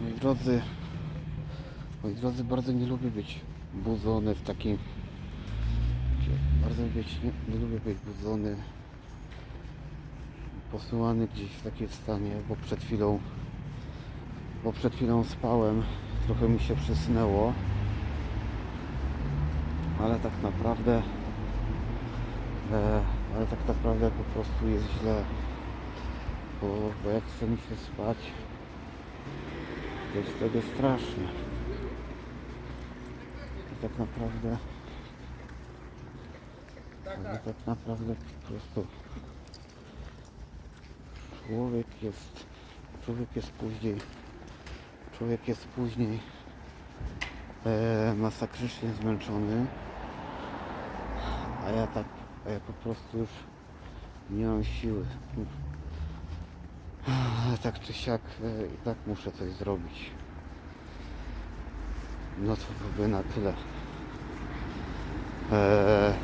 Moi drodzy, moi drodzy, bardzo nie lubię być budzony w takim. Bardzo być, nie, nie lubię być budzony, posyłany gdzieś w takim stanie, bo przed chwilą, bo przed chwilą spałem, trochę mi się przysnęło, ale tak naprawdę, e, ale tak naprawdę po prostu jest źle, bo, bo jak chce mi się spać, to jest wtedy strasznie. I tak naprawdę tak naprawdę po prostu człowiek jest człowiek jest później człowiek jest później e, masakrycznie zmęczony a ja tak a ja po prostu już nie mam siły tak czy siak e, i tak muszę coś zrobić. No to by na tyle. Eee,